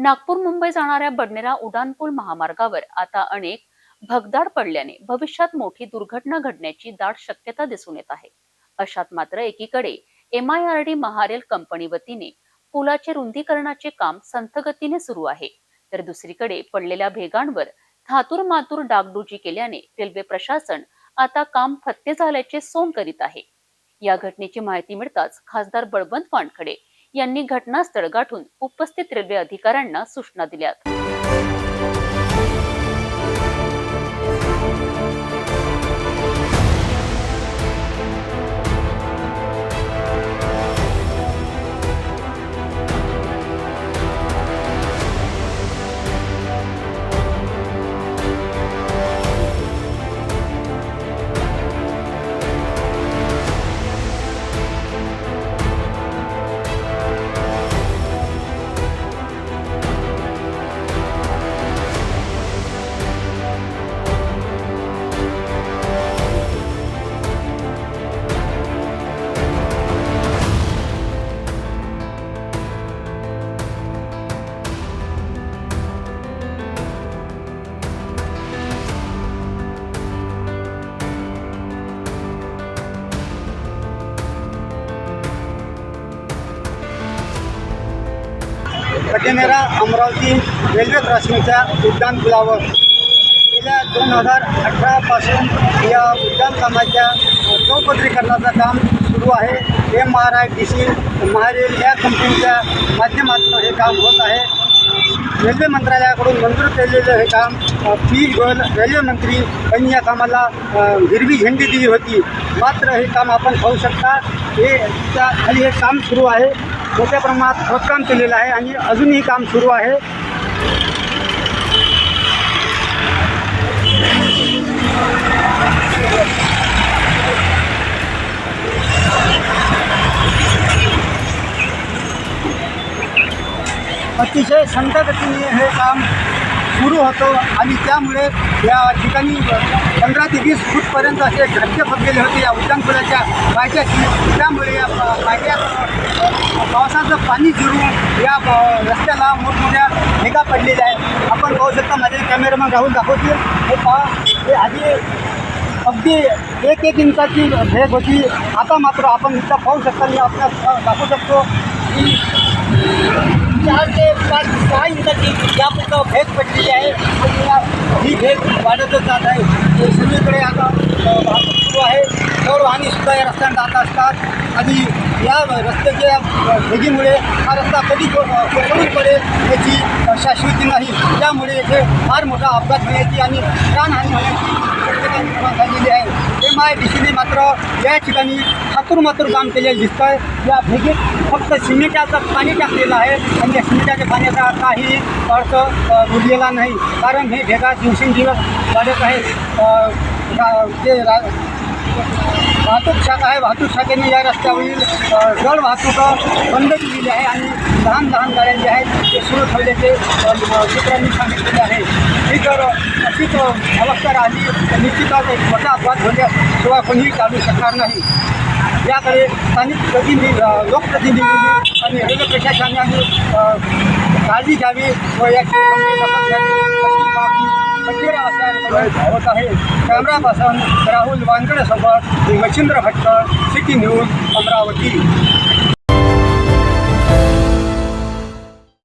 नागपूर मुंबई जाणाऱ्या बडनेरा उड्डाणपूल महामार्गावर आता अनेक भगदाड पडल्याने भविष्यात मोठी दुर्घटना घडण्याची दाट शक्यता दिसून येत आहे. अशात मात्र एकीकडे M I R D MahaRail company वतीने पुलाचे रुंदीकरणाचे काम संथगतीने सुरू आहे तर दुसरीकडे पडलेल्या भेगांवर थातूर मातूर डागडुजी केल्याने रेल्वे प्रशासन आता काम फत्ते झाल्याचे सोंग करीत आहे. या घटनेची माहिती मिळताच खासदार बळवंत वानखडे यांनी घटनास्थळ गाठून उपस्थित रेल्वे अधिकाऱ्यांना सूचना दिल्यात. कटेनेरा अमरावती रेल्वे क्रॉसिंगच्या उड्डाण पुलावर गेल्या दोन हजार अठरापासून या उड्डाण कामाच्या चौपदरीकरणाचं काम सुरू आहे. M R I D C MahaRail या कंपनीच्या माध्यमातून हे काम होत आहे. रेल्वे मंत्रालयाकडून मंजूर केलेलं हे काम अ, पीयूष गोयल रेल्वे मंत्री यांनी या कामाला हिरवी झेंडी दिली होती. मात्र हे काम आपण पाहू शकता हे त्या खाली हे काम सुरू आहे. मोठ्या प्रमाणात खोदकाम केलेलं आहे आणि अजूनही काम सुरू आहे. अतिशय संतगतीने हे काम सुरू होतं आणि त्यामुळे या ठिकाणी पंधरा ते वीस फूटपर्यंत असे खड्डे फुटलेले होते या उड्डाणपुलाच्या पायथ्याशी. त्यामुळे या प- पायथ्यात पावसाचं पाणी जिरून या रस्त्याला मोठमोठ्या भेगा पडलेल्या आहेत. आपण पाहू शकता माझे कॅमेरामॅन राहून दाखवतील. हे पहा हे आधी अगदी एक एक इंचाची भेग होती. आता मात्र आपण इथं पाहू शकता मी आपल्याला दाखवू शकतो. की चार ते पाच सहा इंचाची यापुढं भेद पडलेली आहे. ही भेट वाढतच जात आहे. ते सगळीकडे आता वाहतूक सुरू आहे. तर वाहनेसुद्धा या रस्त्याने जात असतात. आणि या रस्त्याच्या भेगीमुळे हा रस्ता कधी को- पडेल याची शाश्वती नाही. त्यामुळे येथे फार मोठा अपघात होण्याची आणि प्राणहानी होण्याची शक्यता निर्माण झालेली आहे. एम आय डी सीने मात्र या ठिकाणी हातूर मातूर काम केलेलं दिसतं आहे या भेगेत फक्त सिमेंटाचं पाणी टाकलेलं आहे आणि या सिमेंटाच्या पाण्याचा काही अर्थ उरलेला नाही. कारण हे भेगा दिवसेंदिवस वाढत आहे. रा- जे रा वाहतूक शाखा आहे वाहतूक शाखेने या रस्त्यावरील जड वाहतूक बंद केलेली आहे आणि लहान लहान गाड्या ज्या आहेत ते सुरू ठेवल्याचे सूत्रांनी सांगितलेले आहे. ही जर अशीच अवस्था राहिली तर निश्चितच एक मोठा अपघात होण्याशिवाय कोणीही चालू शकणार नाही. याकडे स्थानिक प्रतिनिधी लोकप्रतिनिधी लोकप्रतिनिधींनी आणि रेल्वे प्रशासनाने काळजी घ्यावी व याची होत आहे. कॅमेरापासून राहुल वानकडेसोबत मच्छिंद्र भटकर सिटी न्यूज अमरावती.